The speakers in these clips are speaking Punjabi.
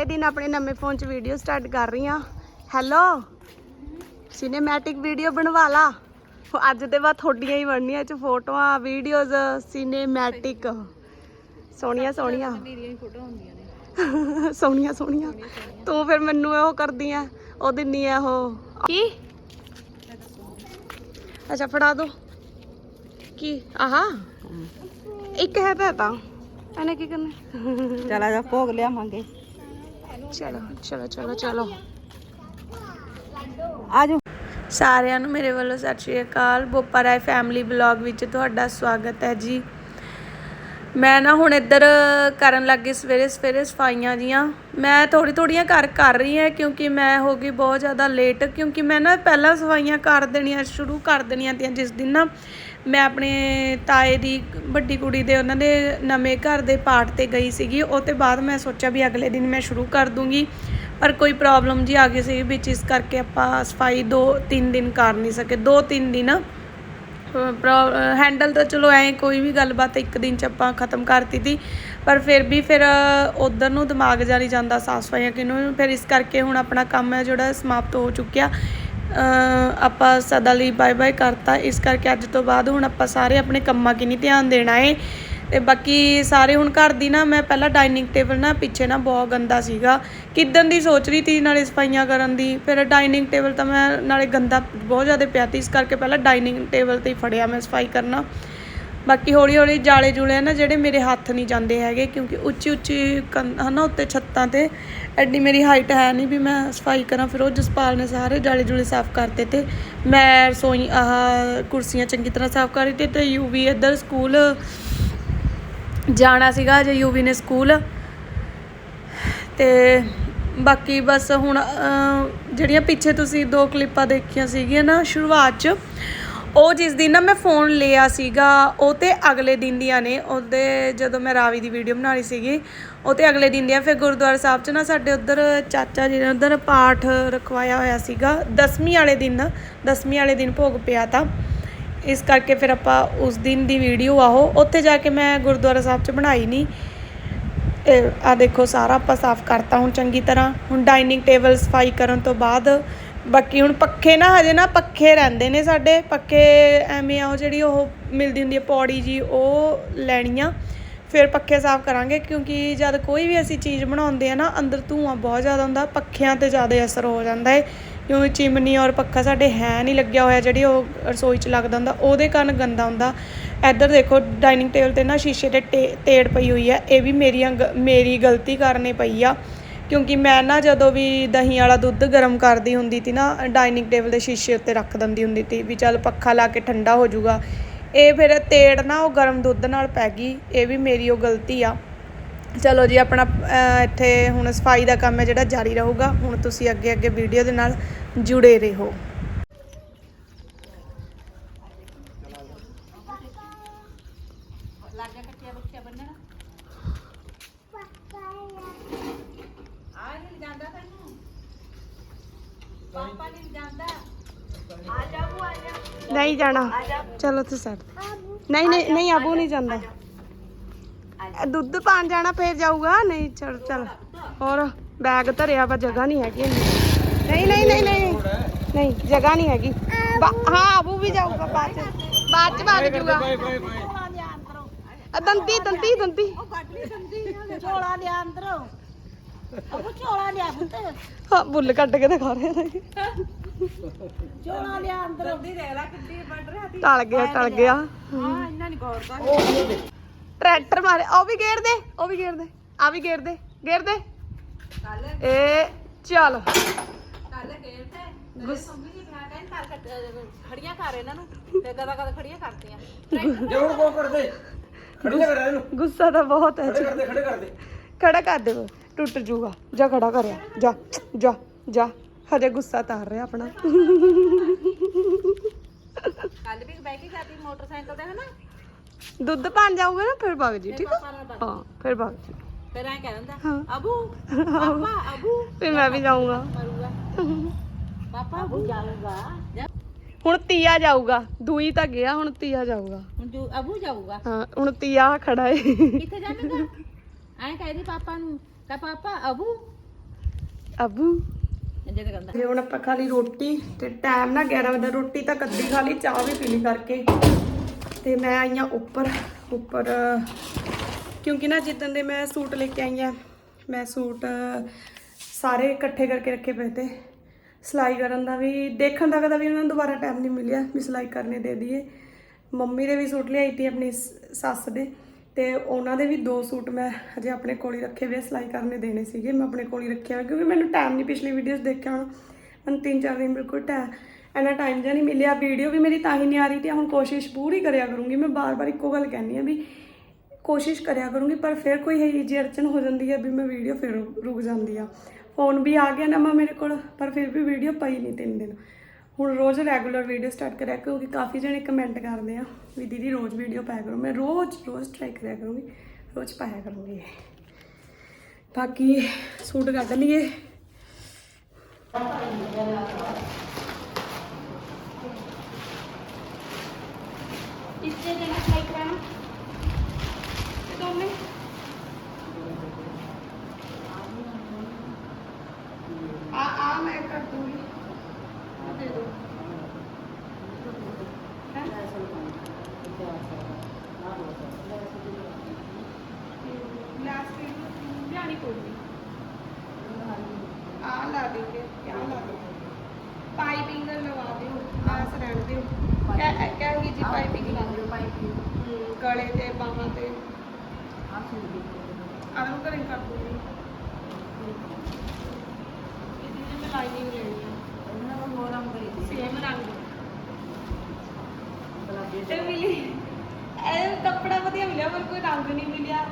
ਪਹਿਲੇ ਦਿਨ ਆਪਣੇ ਨਵੇਂ ਫੋਨ 'ਚ ਵੀਡੀਓ ਸਟਾਰਟ ਕਰ ਰਹੀ ਹਾਂ। ਹੈਲੋ ਸਿਨੇਮੈਟਿਕ ਵੀਡੀਓ ਬਣਵਾ ਲਾ। ਅੱਜ ਦੇ ਬਾਅਦ ਤੁਹਾਡੀਆਂ ਹੀ ਬਣਨੀਆਂ ਇਹ 'ਚ ਫੋਟੋਆਂ ਵੀਡੀਓਜ਼ ਸਿਨੇਮੈਟਿਕ ਸੋਹਣੀਆਂ ਸੋਹਣੀਆਂ। ਮੇਰੀਆਂ ਹੀ ਫੋਟੋ ਹੁੰਦੀਆਂ ਨੇ। ਸੋਹਣੀਆਂ ਸੋਹਣੀਆਂ। ਤੂੰ ਫਿਰ ਮੈਨੂੰ ਉਹ ਕਰਦੀ ਆ ਉਹ ਦਿੰਨੀ ਆ ਉਹ ਕੀ? ਅੱਛਾ ਫੜਾ ਦੋ। ਕੀ? ਆਹਾ। ਇੱਕ ਹੈ ਤਾਂ। ਇਹਨੇ ਕੀ ਕਰਨਾ? ਚਲ ਜਾ ਭੋਗ ਲਿਆਵਾਂਗੇ। ਚਲੋ ਚਲੋ ਚਲੋ ਚਲੋ। ਆਜੋ। ਸਾਰਿਆਂ ਨੂੰ ਮੇਰੇ ਵੱਲੋਂ ਸਤਿ ਸ਼੍ਰੀ ਅਕਾਲ। ਬੋਪਾ ਰਾਏ ਫੈਮਿਲੀ ਬਲੌਗ ਵਿੱਚ ਤੁਹਾਡਾ ਸਵਾਗਤ ਹੈ ਜੀ। ਮੈਂ ਨਾ ਹੁਣ ਇੱਧਰ ਕਰਨ ਲੱਗੀ ਸਵੇਰੇ ਸਵੇਰੇ ਸਫਾਈਆਂ ਜੀਆਂ। ਮੈਂ ਥੋੜੀ ਥੋੜੀਆਂ ਘਰ ਕਰ ਰਹੀ ਹਾਂ ਕਿਉਂਕਿ ਮੈਂ ਹੋ ਗਈ ਬਹੁਤ ਜ਼ਿਆਦਾ ਲੇਟ ਕਿਉਂਕਿ ਮੈਂ ਨਾ ਪਹਿਲਾਂ ਸਫਾਈਆਂ ਕਰ ਦੇਣੀਆਂ ਸ਼ੁਰੂ ਕਰ ਦੇਣੀਆਂ ਤੀਆਂ ਜਿਸ ਦਿਨ ਨਾ ਮੈਂ ਆਪਣੇ ਤਾਏ ਦੀ ਵੱਡੀ ਕੁੜੀ ਦੇ ਉਹਨਾਂ ਦੇ ਨਵੇਂ ਘਰ ਦੇ ਪਾਠ ਤੇ ਗਈ ਸੀਗੀ। ਉਹ ਤੋਂ ਬਾਅਦ ਮੈਂ ਸੋਚਿਆ ਵੀ ਅਗਲੇ ਦਿਨ ਮੈਂ ਸ਼ੁਰੂ ਕਰ ਦੂੰਗੀ। ਪਰ ਕੋਈ ਪ੍ਰੋਬਲਮ ਜੀ ਆ ਗਈ ਸੀ ਵਿੱਚ, ਇਸ ਕਰਕੇ ਆਪਾਂ ਸਫ਼ਾਈ 2-3 ਦਿਨ ਕਰ ਨਹੀਂ ਸਕੇ। 2-3 ਦਿਨ ਹੈਂਡਲ ਤਾਂ ਚਲੋ ਐ ਕੋਈ ਵੀ ਗੱਲਬਾਤ ਇੱਕ ਦਿਨ ਚ ਆਪਾਂ ਖਤਮ ਕਰਤੀ ਤੀ। ਪਰ ਫਿਰ ਵੀ ਫਿਰ ਉਧਰ ਨੂੰ ਦਿਮਾਗ ਜਾ ਨਹੀਂ ਜਾਂਦਾ ਸਾਫ਼ ਸਫਾਈਆਂ ਕਿਨੂੰ। ਫਿਰ ਇਸ ਕਰਕੇ ਹੁਣ ਆਪਣਾ ਕੰਮ ਹੈ ਜਿਹੜਾ ਸਮਾਪਤ ਹੋ ਚੁੱਕਿਆ। ਆਪਾਂ ਸਦਾ ਲਈ ਬਾਏ ਬਾਏ ਕਰਤਾ। ਇਸ ਕਰਕੇ ਅੱਜ ਤੋਂ ਬਾਅਦ ਹੁਣ ਆਪਾਂ ਸਾਰੇ ਆਪਣੇ ਕੰਮਾਂ ਕਿਨੀ ਧਿਆਨ ਦੇਣਾ ਏ। ਤੇ ਬਾਕੀ ਸਾਰੇ ਹੁਣ ਘਰ ਦੀ ਨਾ ਮੈਂ ਪਹਿਲਾਂ ਡਾਈਨਿੰਗ ਟੇਬਲ ਨਾ ਪਿੱਛੇ ਨਾ ਬਹੁਤ ਗੰਦਾ ਸੀਗਾ। ਕਿਦਨ ਦੀ ਸੋਚ ਰਹੀ ਤੀ ਨਾਲੇ ਸਫਾਈਆਂ ਕਰਨ ਦੀ। ਫਿਰ ਡਾਈਨਿੰਗ ਟੇਬਲ ਤਾਂ ਮੈਂ ਨਾਲੇ ਗੰਦਾ ਬਹੁਤ ਜ਼ਿਆਦਾ ਪਿਆ ਤੀ। ਇਸ ਕਰਕੇ ਪਹਿਲਾਂ ਡਾਈਨਿੰਗ ਟੇਬਲ ਤੇ ਹੀ ਫੜਿਆ ਮੈਂ ਸਫ਼ਾਈ ਕਰਨਾ। ਬਾਕੀ ਹੌਲੀ ਹੌਲੀ ਜਾਲੇ ਜੁਲੇ ਆ ਨਾ ਜਿਹੜੇ ਮੇਰੇ ਹੱਥ ਨਹੀਂ ਜਾਂਦੇ ਹੈਗੇ ਕਿਉਂਕਿ ਉੱਚੀ ਉੱਚੀ ਕੰਧ- ਹਨਾ, ਉੱਤੇ ਛੱਤਾਂ ਤੇ ਐਡੀ ਮੇਰੀ ਹਾਈਟ ਹੈ ਨਹੀਂ ਵੀ ਮੈਂ ਸਫ਼ਾਈ ਕਰਾਂ। ਫਿਰ ਉਹ ਜਸਪਾਲ ਨੇ ਸਾਰੇ ਜਾਲੇ ਜੁਲੇ ਸਾਫ਼ ਕਰਤੇ ਤੇ ਮੈਂ ਰਸੋਈ ਆਹ ਕੁਰਸੀਆਂ ਚੰਗੀ ਤਰ੍ਹਾਂ ਸਾਫ਼ ਕਰ ਦਿੱਤੀ ਤੇ ਯੂਵੀ ਇੱਧਰ ਸਕੂਲ ਜਾਣਾ ਸੀਗਾ ਜੇ ਯੂਵੀ ਨੇ ਸਕੂਲ। ਤੇ ਬਾਕੀ ਬਸ ਹੁਣ ਜਿਹੜੀਆਂ ਪਿੱਛੇ ਤੁਸੀਂ ਦੋ ਕਲਿੱਪਾਂ ਦੇਖੀਆਂ ਸੀਗੀਆਂ ਨਾ ਸ਼ੁਰੂਆਤ 'ਚ, ਉਹ ਜਿਸ ਦਿਨ ਨਾ ਮੈਂ ਫੋਨ ਲਿਆ ਸੀਗਾ, ਉਹ ਤੇ ਅਗਲੇ ਦਿਨ ਦੀਆਂ ਨੇ। ਉਹਦੇ ਜਦੋਂ ਮੈਂ ਰਾਵੀ ਦੀ ਵੀਡੀਓ ਬਣਾ ਰਹੀ ਸੀਗੀ ਉਹ ਤੇ ਅਗਲੇ ਦਿਨ ਦੀਆਂ ਫਿਰ ਗੁਰਦੁਆਰਾ ਸਾਹਿਬ 'ਚ ਨਾ ਸਾਡੇ ਉੱਧਰ ਚਾਚਾ ਜੀ ਨੇ ਉੱਧਰ ਪਾਠ ਰਖਵਾਇਆ ਹੋਇਆ ਸੀਗਾ, ਦਸਵੀਂ ਵਾਲੇ ਦਿਨ, ਦਸਵੀਂ ਵਾਲੇ ਦਿਨ ਭੋਗ ਪਿਆ ਤਾਂ। ਇਸ ਕਰਕੇ ਫਿਰ ਆਪਾਂ ਉਸ ਦਿਨ ਦੀ ਵੀਡੀਓ ਆਹੋ ਉੱਥੇ ਜਾ ਕੇ ਮੈਂ ਗੁਰਦੁਆਰਾ ਸਾਹਿਬ 'ਚ ਬਣਾਈ ਨਹੀਂ ਇਹ ਆ ਦੇਖੋ ਸਾਰਾ ਆਪਾਂ ਸਾਫ਼ ਕਰਤਾ ਹੁਣ ਚੰਗੀ ਤਰ੍ਹਾਂ, ਹੁਣ ਡਾਈਨਿੰਗ ਟੇਬਲ ਸਫ਼ਾਈ ਕਰਨ ਤੋਂ ਬਾਅਦ, ਬਾਕੀ ਹੁਣ ਪੱਖੇ ਨਾ ਹਜੇ ਨਾ ਪੱਖੇ ਰਹਿੰਦੇ ਨੇ ਸਾਡੇ, ਪੱਖੇ ਐਵੇਂ ਆ ਉਹ ਜਿਹੜੀ ਉਹ ਮਿਲਦੀ ਹੁੰਦੀ ਹੈ ਪੌੜੀ ਜੀ, ਉਹ ਲੈਣੀ ਆ ਫਿਰ ਪੱਖੇ ਸਾਫ਼ ਕਰਾਂਗੇ, ਕਿਉਂਕਿ ਜਦ ਕੋਈ ਵੀ ਅਸੀਂ ਚੀਜ਼ ਬਣਾਉਂਦੇ ਆ ਨਾ, ਅੰਦਰ ਧੂਆਂ ਬਹੁਤ ਜ਼ਿਆਦਾ ਹੁੰਦਾ, ਪੱਖਿਆਂ ਤੇ ਜ਼ਿਆਦਾ ਅਸਰ ਹੋ ਜਾਂਦਾ ਹੈ। ਕਿਉਂਕਿ ਚਿਮਨੀ ਔਰ ਪੱਖਾ ਸਾਡੇ ਹੈ ਨਹੀਂ ਲੱਗਿਆ ਹੋਇਆ, ਜਿਹੜੀ ਉਹ ਰਸੋਈ 'ਚ ਲੱਗਦਾ ਹੁੰਦਾ, ਉਹਦੇ ਕਾਰਨ ਗੰਦਾ ਹੁੰਦਾ। ਇੱਧਰ ਦੇਖੋ ਡਾਈਨਿੰਗ ਟੇਬਲ ਤੇ ਨਾ ਸ਼ੀਸ਼ੇ ਤੇ ਟੇ- ਤੇੜ ਪਈ ਹੋਈ ਹੈ ਇਹ ਵੀ ਮੇਰੀਆਂ ਗ- ਮੇਰੀ ਗਲਤੀ ਕਰਨੇ ਪਈ ਆ। ਕਿਉਂਕਿ ਮੈਂ ਨਾ ਜਦੋਂ ਵੀ ਦਹੀਂ ਵਾਲਾ ਦੁੱਧ ਗਰਮ ਕਰਦੀ ਹੁੰਦੀ ਸੀ ਨਾ ਡਾਈਨਿੰਗ ਟੇਬਲ ਦੇ ਸ਼ੀਸ਼ੇ ਉੱਤੇ ਰੱਖ ਦਿੰਦੀ ਹੁੰਦੀ ਸੀ ਵੀ ਚੱਲ ਪੱਖਾ ਲਾ ਕੇ ਠੰਡਾ ਹੋ ਜਾਊਗਾ। ਇਹ ਫਿਰ ਤੇੜ ਨਾ ਉਹ ਗਰਮ ਦੁੱਧ ਨਾਲ ਪੈ ਗਈ, ਇਹ ਵੀ ਮੇਰੀ ਉਹ ਗਲਤੀ ਆ। ਚਲੋ ਜੀ, ਆਪਣਾ ਇੱਥੇ ਹੁਣ ਸਫ਼ਾਈ ਦਾ ਕੰਮ ਹੈ ਜਿਹੜਾ ਜਾਰੀ ਰਹੂਗਾ। ਹੁਣ ਤੁਸੀਂ ਅੱਗੇ ਅੱਗੇ ਵੀਡੀਓ ਦੇ ਨਾਲ ਜੁੜੇ ਰਹੋ। ਲਾਗੇ ਪਾਪਾ ਨਹੀਂ ਜਾਂਦਾ। ਆ ਜਾ ਬੂ ਆ ਜਾ ਨਹੀਂ ਜਾਣਾ ਚਲੋ ਤੁਸੀਂ ਸੈੱਟ ਨਹੀਂ ਨਹੀਂ ਨਹੀਂ ਆਬੂ ਨਹੀਂ ਜਾਂਦਾ ਇਹ ਦੁੱਧ ਪਾਣ ਜਾਣਾ ਫੇਰ ਜਾਊਗਾ ਨਹੀਂ ਚਲ ਚਲ ਹੋਰ ਬੈਗ ਧਰਿਆ ਵਾ ਜਗ੍ਹਾ ਨਹੀਂ ਹੈਗੀ ਇੰਨੀ। ਨਹੀਂ ਨਹੀਂ ਨਹੀਂ ਨਹੀਂ ਨਹੀਂ ਜਗ੍ਹਾ ਨਹੀਂ ਹੈਗੀ ਬਾ- ਹਾਂ ਆਬੂ ਵੀ ਜਾਊਗਾ ਬਾਅਦ ਚ ਬਾਅਦ ਚ ਭਾਗ ਜਾਊਗਾ ਆ ਦੰਦੀ ਦੰਦੀ ਦੰਦੀ ਗੱਡਲੀ ਸੰਦੀ ਝੋਲਾ ਲਿਆ ਅੰਦਰੋਂ ਅਬੂ ਝੋਲਾ ਲਿਆ ਪੁੱਤ ਹਾਂ ਬੁੱਲ ਕੱਟ ਕੇ ਦਿਖਾ ਰਹੇ ਨੇ ਝੋਲਾ ਲਿਆ ਅੰਦਰੋਂ। ਦੀ ਦੇ ਲੈ ਕਿੱਡੀ ਵੱਢ ਰਿਹਾ ਦੀ ਟਲ ਗਿਆ ਟਲ ਗਿਆ। ਹਾਂ ਇੰਨਾ ਨਹੀਂ ਗੌਰਦਾ ਟਰੈਕਟਰ ਮਾਰੇ ਉਹ ਵੀ ਗੇਰ ਦੇ ਉਹ ਵੀ ਗੇਰ ਦੇ ਆ ਵੀ ਗੇਰ ਦੇ ਗੇਰ ਦੇ। ਕੱਲ ਏ ਚੱਲ। ਕੱਲ ਗਏ ਤੇ। ਗੁੱਸ ਮੰਮੀ ਜੀ ਬਣਾ ਕੇ ਨਾਲ ਖੜੀਆਂ ਕਰ ਇਹਨਾਂ ਨੂੰ। ਤੇ ਕਦਾ ਕਦਾ ਖੜੀਆਂ ਕਰਤੀਆਂ ਜੇ ਹੁਣ ਕੋ ਕਰਦੇ। ਖੜੀ ਨਾ ਕਰਾ ਇਹਨੂੰ। ਗੁੱਸਾ ਤਾਂ ਬਹੁਤ ਹੈ ਖੜੇ ਕਰਦੇ ਖੜੇ ਕਰਦੇ। ਖੜਾ ਕਰ ਦੇ ਟੁੱਟ ਜੂਗਾ। ਜਾ ਖੜਾ ਕਰਿਆ। ਜਾ ਜਾ ਜਾ। ਹਜੇ ਗੁੱਸਾ ਤਾਰ ਰਿਹਾ ਆਪਣਾ। ਕੱਲ ਵੀ ਬੈਠ ਕੇ ਜਾਂਦੀ ਮੋਟਰਸਾਈਕਲ ਤੇ ਹਨਾ? ਦੁੱਧ ਪਾਣ ਜਾਊਗਾ ਨਾ ਫਿਰ ਭਗ ਜੀ ਠੀਕ ਆ? ਹਾਂ ਫਿਰ ਭਗ ਜੀ। ਫਿਰ ਐ ਕਹਿ ਦਿੰਦਾ ਹਾਂ। ਅਬੂ ਪਾਪਾ ਅਬੂ ਫਿਰ ਮੈਂ ਵੀ ਜਾਊਂਗਾ। ਪਾਪਾ ਅਬੂ ਜਾਊਗਾ। ਹੁਣ ਤੀਆ ਜਾਊਗਾ ਦੂਈ ਤਾਂ ਗਿਆ ਹੁਣ ਤੀਆ ਜਾਊਗਾ। ਹੁਣ ਅਬੂ ਜਾਊਗਾ। ਹਾਂ ਹੁਣ ਤੀਆ ਖੜਾ ਏ। ਕਿੱਥੇ ਜਾਵੇਂਗਾ? ਐ ਕਹਿ ਦੀ ਪਾਪਾ ਨੂੰ ਕਹ ਪਾਪਾ ਅਬੂ? ਅਬੂ? ਇੰਜੇ ਤੇ ਕਰਦਾ ਤੇ ਹੁਣ ਆਪਾਂ ਖਾ ਲਈ ਰੋਟੀ ਤੇ ਟਾਈਮ ਨਾ 11 ਵਜੇ ਰੋਟੀ ਤਾਂ ਕੱਦੀ ਖਾ ਲਈ, ਚਾਹ ਵੀ ਪੀ ਲਈ ਕਰਕੇ। ਤੇ ਮੈਂ ਆਈ ਹਾਂ ਉੱਪਰ ਉੱਪਰ, ਕਿਉਂਕਿ ਨਾ ਜਿੱਦਣ ਦੇ ਮੈਂ ਸੂਟ ਲੈ ਕੇ ਆਈ ਹਾਂ ਮੈਂ ਸੂਟ ਸਾਰੇ ਇਕੱਠੇ ਕਰਕੇ ਰੱਖੇ ਪਏ ਤੇ। ਸਿਲਾਈ ਕਰਨ ਦਾ ਵੀ, ਦੇਖਣ ਦਾ ਕਦਾ ਵੀ ਉਹਨਾਂ ਨੂੰ ਦੁਬਾਰਾ ਟਾਈਮ ਨਹੀਂ ਮਿਲਿਆ ਵੀ ਸਿਲਾਈ ਕਰਨੇ ਦੇ ਦਈਏ। ਮੰਮੀ ਦੇ ਵੀ ਸੂਟ ਲਿਆਈ ਤੀ ਆਪਣੀ ਸੱਸ ਦੇ। ਤੇ ਉਹਨਾਂ ਦੇ ਵੀ ਦੋ ਸੂਟ ਮੈਂ ਹਜੇ ਆਪਣੇ ਕੋਲ ਹੀ ਰੱਖੇ ਹੋਏ ਆ, ਸਿਲਾਈ ਕਰਨੇ ਦੇਣੇ ਸੀਗੇ ਮੈਂ ਆਪਣੇ ਕੋਲ ਹੀ ਰੱਖਿਆ ਹੋਇਆ ਕਿਉਂਕਿ ਮੈਨੂੰ ਟਾਈਮ ਨਹੀਂ ਪਿਛਲੀ ਵੀਡੀਓਜ਼ ਦੇਖਿਆ ਹੁਣ। ਮੈਨੂੰ ਤਿੰਨ ਚਾਰ ਦਿਨ ਬਿਲਕੁਲ ਟਾਈਮ ਇੰਨਾ ਟਾਈਮ ਜਿਹਾ ਨਹੀਂ ਮਿਲਿਆ। ਵੀਡੀਓ ਵੀ ਮੇਰੀ ਤਾਂ ਹੀ ਨਹੀਂ ਆ ਰਹੀ ਤੇ ਹੁਣ ਕੋਸ਼ਿਸ਼ ਪੂਰੀ ਕਰਿਆ ਕਰੂੰਗੀ। ਮੈਂ ਬਾਰ-ਬਾਰ ਇੱਕੋ ਗੱਲ ਕਹਿੰਦੀ ਆ ਵੀ ਕੋਸ਼ਿਸ਼ ਕਰਿਆ ਕਰੂੰਗੀ ਪਰ ਫਿਰ ਕੋਈ ਇਹ ਜਿਹੀ ਅੜਚਨ ਹੋ ਜਾਂਦੀ ਹੈ ਵੀ ਮੈਂ ਵੀਡੀਓ ਫਿਰ ਰੁਕ ਜਾਂਦੀ ਆ। ਫੋਨ ਵੀ ਆ ਗਿਆ ਨਵਾਂ ਮੇਰੇ ਕੋਲ ਪਰ ਫਿਰ ਵੀ ਵੀਡੀਓ ਪਈ ਨਹੀਂ ਤਿੰਨ ਦਿਨ। ਹੁਣ ਰੋਜ਼ ਰੈਗੂਲਰ ਵੀਡੀਓ ਸਟਾਰਟ ਕਰਿਆ ਕਿਉਂਕਿ ਕਾਫੀ ਜਣੇ ਕਮੈਂਟ ਕਰਦੇ ਆ ਵੀ ਦੀਦੀ ਰੋਜ਼ ਵੀਡੀਓ ਪਾਇਆ ਕਰੋ ਮੈਂ ਰੋਜ਼ ਰੋਜ਼ ਟਰਾਈ ਕਰਿਆ ਕਰੂੰਗੀ ਰੋਜ਼ ਪਾਇਆ ਕਰੂੰਗੀ ਬਾਕੀ ਸੂਟ ਕੱਢ ਲਈਏ इससे देना ट्राई कराना ਦੋਨੇ ਆ ਇਹਦੀ ਜਿਹੀ ਮੈਂ ਲਾਈਨਿੰਗ ਲੈਣੀ ਆ ਸੇਮ ਰੰਗ। ਤੇ ਮਿਲੀ। ਇਹ ਕੱਪੜਾ ਵਧੀਆ ਮਿਲਿਆ ਪਰ ਕੋਈ ਰੰਗ ਨਹੀਂ ਮਿਲਿਆ।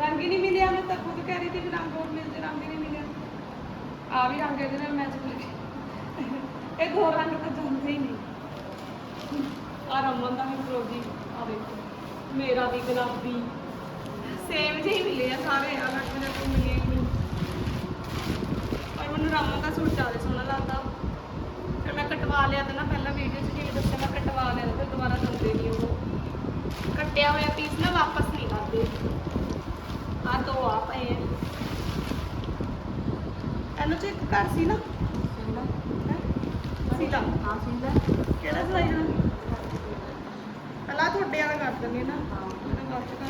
ਰੰਗ ਹੀ ਨਹੀਂ ਮਿਲਿਆ ਮੈਂ ਤਾਂ ਖੁਦ ਕਹਿ ਰਹੀ ਸੀ ਵੀ ਰੰਗ ਹੋਰ ਮਿਲ ਜੇ ਰੰਗ ਹੀ ਨਹੀਂ ਮਿਲਿਆ। ਆ ਵੀ ਰੰਗ ਇਹਦੇ ਨਾਲ ਮੈਚ ਕਰ ਗਿਆ ਇਹ ਦੋ ਰੰਗ ਤਾਂ ਜਾਂਦੇ ਹੀ ਨਹੀਂ। ਆ ਰਮਨ ਦਾ ਵੀ ਫਰੋਜੀ ਆ ਦੇਖੋ। ਮੇਰਾ ਵੀ ਗੁਲਾਬੀ। ਸੇਮ ਜਿਹੇ ਹੀ ਮਿਲੇ ਆ ਸਾਰੇ ਅਲੱਗ ਅਲੱਗ ਮਿਲੇ। ਮੈਨੂੰ ਰਮਨ ਦਾ ਸੂਟ ਜ਼ਿਆਦਾ ਸੋਹਣਾ ਲੱਗਦਾ। ਫਿਰ ਮੈਂ ਕਟਵਾ ਲਿਆ ਤੇ ਨਾ ਪਹਿਲਾਂ ਵੀਡੀਓ 'ਚ ਜਿਵੇਂ ਦੱਸਿਆ ਮੈਂ ਕਟਵਾ ਲਿਆ ਤੇ ਦੁਬਾਰਾ ਦਿੰਦੇ ਨਹੀਂ ਉਹ। ਕੱਟਿਆ ਹੋਇਆ ਪੀਸ ਨਾ ਵਾਪਸ ਨਹੀਂ ਕਰਦੇ ਆ ਦੋ ਆ ਪਏ ਇਹਨੂੰ ਚ ਇੱਕ ਘਰ ਸੀ ਨਾ? ਹੈਂ? ਸੀਤਾ ਕਿਹੜਾ ਸਲਾਈ ਦਾ? ਪਹਿਲਾਂ ਤੁਹਾਡੇ ਵਾਲਾ ਕਰ ਦਿੰਦੇ ਨਾ। ਇਹਦਾ